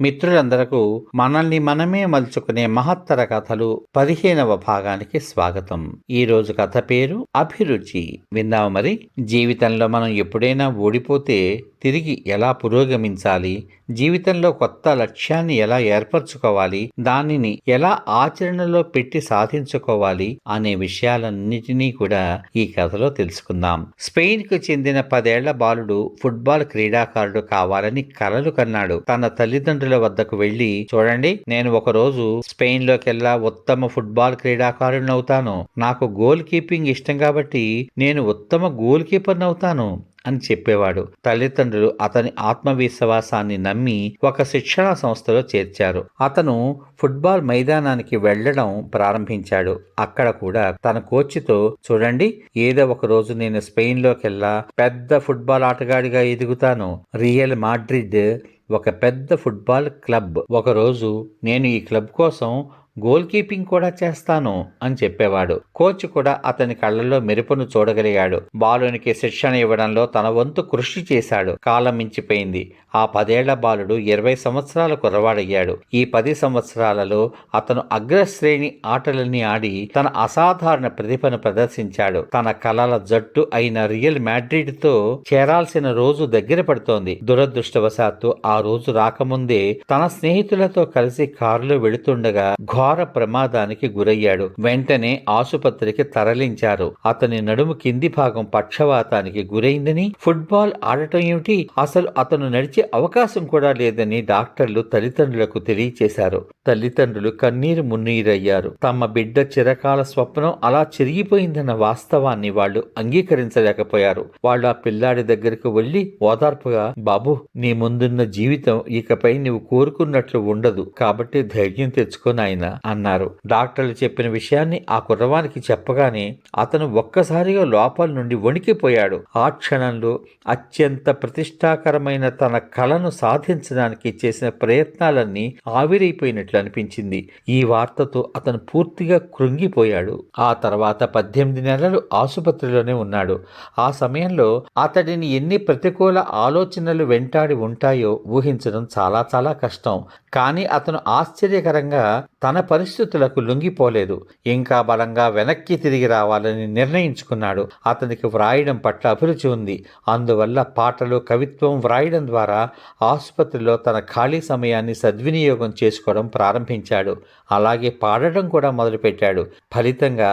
మిత్రులందరకు మనల్ని మనమే మలుచుకునే మహత్తర కథలు పదిహేనవ భాగానికి స్వాగతం. ఈ రోజు కథ పేరు అభిరుచి. విందాము మరి జీవితంలో మనం ఎప్పుడైనా ఓడిపోతే తిరిగి ఎలా పురోగమించాలి? జీవితంలో కొత్త లక్ష్యాన్ని ఎలా ఏర్పరచుకోవాలి? దానిని ఎలా ఆచరణలో పెట్టి సాధించుకోవాలి? అనే విషయాలన్నిటినీ కూడా ఈ కథలో తెలుసుకుందాం. స్పెయిన్కు చెందిన పదేళ్ళ బాలుడు ఫుట్బాల్ క్రీడాకారుడు కావాలని కలలు కన్నాడు. తన తల్లిదండ్రులు వద్దకు వెళ్ళి చూడండి నేను ఒక రోజు స్పెయిన్ లోకెల్లా ఉత్తమ ఫుట్బాల్ క్రీడాకారుడిని అవుతాను. నాకు గోల్ కీపింగ్ ఇష్టం కాబట్టి నేను ఉత్తమ గోల్ కీపర్ని అవుతాను అని చెప్పేవాడు. తల్లిదండ్రులు అతని ఆత్మవిశ్వాసాన్ని నమ్మి ఒక శిక్షణా సంస్థలో చేర్చారు. అతను ఫుట్బాల్ మైదానానికి వెళ్ళడం ప్రారంభించాడు. అక్కడ కూడా తన కోచ్తో చూడండి ఏదో ఒక రోజు నేను స్పెయిన్లోకెల్లా పెద్ద ఫుట్బాల్ ఆటగాడిగా ఎదుగుతాను. రియల్ మాడ్రిడ్ ఒక పెద్ద ఫుట్బాల్ క్లబ్. ఒకరోజు నేను ఈ క్లబ్ కోసం గోల్ కీపింగ్ కూడా చేస్తాను అని చెప్పేవాడు. కోచ్ కూడా అతని కళ్ళల్లో మెరుపును చూడగలిగాడు. బాలునికి శిక్షణ ఇవ్వడంలో తన వంతు కృషి చేశాడు. కాలం మించిపోయింది. ఆ పదేళ్ళ బాలుడు ఇరవై సంవత్సరాల కుర్రవాడయ్యాడు ఈ పది సంవత్సరాలలో అతను అగ్రశ్రేణి ఆటలన్నీ ఆడి తన అసాధారణ ప్రతిభను ప్రదర్శించాడు. తన కళల జట్టు అయిన రియల్ మ్యాడ్రిడ్తో చేరాల్సిన రోజు దగ్గర పడుతోంది. దురదృష్టవశాత్తు ఆ రోజు రాకముందే తన స్నేహితులతో కలిసి కారులో వెళుతుండగా ఘోర ప్రమాదానికి గురయ్యాడు. వెంటనే ఆసుపత్రికి తరలించారు. అతని నడుము కింది భాగం పక్షవాతానికి గురైందని ఫుట్బాల్ ఆడటం ఏమిటి? అసలు అతను నడిచే అవకాశం కూడా లేదని డాక్టర్లు తల్లిదండ్రులకు తెలియచేశారు. తల్లిదండ్రులు కన్నీరు మున్నీరయ్యారు. తమ బిడ్డ చిరకాల స్వప్నం అలా చెరిగిపోయిందన్న వాస్తవాన్ని వాళ్ళు అంగీకరించలేకపోయారు. వాళ్ళు ఆ పిల్లాడి దగ్గరకు వెళ్ళి ఓదార్పుగా బాబు నీ ముందున్న జీవితం ఇకపై నువ్వు కోరుకున్నట్లు ఉండదు. కాబట్టి ధైర్యం తెచ్చుకో నాయన. అన్నారు. డాక్టర్లు చెప్పిన విషయాన్ని ఆ కుర్రవానికి చెప్పగానే అతను ఒక్కసారిగా లోపల నుండి వణికిపోయాడు. ఆ క్షణంలో అత్యంత ప్రతిష్టాకరమైన తన కళను సాధించడానికి చేసిన ప్రయత్నాలన్నీ ఆవిరైపోయినట్లు అనిపించింది. ఈ వార్తతో అతను పూర్తిగా కృంగిపోయాడు. ఆ తర్వాత పద్దెనిమిది నెలలు ఆసుపత్రిలోనే ఉన్నాడు. ఆ సమయంలో అతడిని ఎన్ని ప్రతికూల ఆలోచనలు వెంటాడి ఉంటాయో ఊహించడం చాలా చాలా కష్టం. కానీ అతను ఆశ్చర్యకరంగా తన పరిస్థితులకు లొంగిపోలేదు. ఇంకా బలంగా వెనక్కి తిరిగి రావాలని నిర్ణయించుకున్నాడు. అతనికి వ్రాయడం పట్ల అభిరుచి ఉంది. అందువల్ల పాటలు కవిత్వం వ్రాయడం ద్వారా ఆసుపత్రిలో తన ఖాళీ సమయాన్ని సద్వినియోగం చేసుకోవడం ప్రారంభించాడు. అలాగే పాడడం కూడా మొదలుపెట్టాడు. ఫలితంగా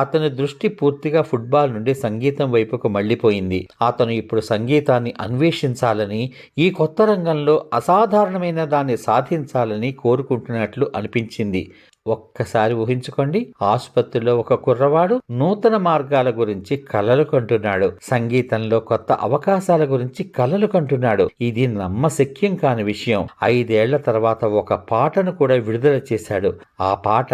అతని దృష్టి పూర్తిగా ఫుట్బాల్ నుండి సంగీతం వైపుకు మళ్ళీపోయింది. అతను ఇప్పుడు సంగీతాన్ని అన్వేషించాలని ఈ కొత్త రంగంలో అసాధారణమైన దాన్ని సాధించాలని కోరుకుంటున్నట్లు అనిపించింది. ఒక్కసారి ఊహించుకోండి. ఆసుపత్రిలో ఒక కుర్రవాడు నూతన మార్గాల గురించి కలలు కంటున్నాడు. సంగీతంలో కొత్త అవకాశాల గురించి కలలు కంటున్నాడు. ఇది నమ్మశక్యం కాని విషయం. ఐదేళ్ళ తర్వాత ఒక పాటను కూడా విడుదల చేశాడు. ఆ పాట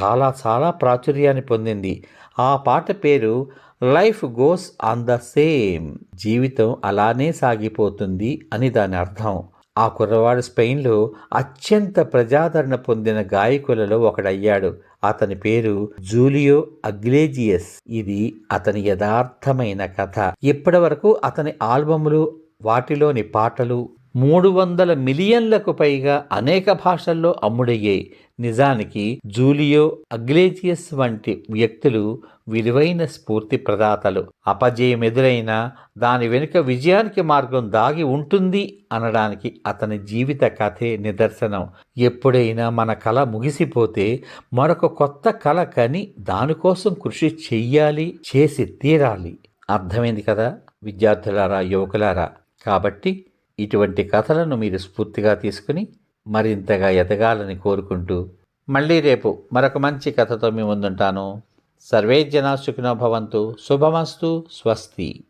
చాలా చాలా ప్రాచుర్యాన్ని పొందింది. ఆ పాట పేరు life goes on the same. జీవితం అలానే సాగిపోతుంది అని దాని అర్థం. ఆ కుర్రవాడు స్పెయిన్లో అత్యంత ప్రజాదరణ పొందిన గాయకులలో ఒకడయ్యాడు. అతని పేరు జూలియో అగ్లేజియస్. ఇది అతని యథార్థమైన కథ. ఇప్పటి వరకు అతని ఆల్బములు వాటిలోని పాటలు మూడు వందల మిలియన్లకు పైగా అనేక భాషల్లో అమ్ముడయ్యాయి నిజానికి జూలియో అగ్లేజియస్ వంటి వ్యక్తులు విలువైన స్ఫూర్తి ప్రదాతలు. అపజయం ఎదురైనా దాని వెనుక విజయానికి మార్గం దాగి ఉంటుంది అనడానికి అతని జీవిత కథే నిదర్శనం. ఎప్పుడైనా మన కళ ముగిసిపోతే మరొక కొత్త కళ కని దానికోసం కృషి చెయ్యాలి చేసి తీరాలి. అర్థమైంది కదా విద్యార్థులారా యువకులారా? కాబట్టి ఇటువంటి కథలను మీరు స్ఫూర్తిగా తీసుకుని మరింతగా ఎదగాలని కోరుకుంటూ మళ్ళీ రేపు మరొక మంచి కథతో మీ ముందుంటాను. సర్వే జనా సుఖినో భవంతు. శుభమస్తు. స్వస్తి.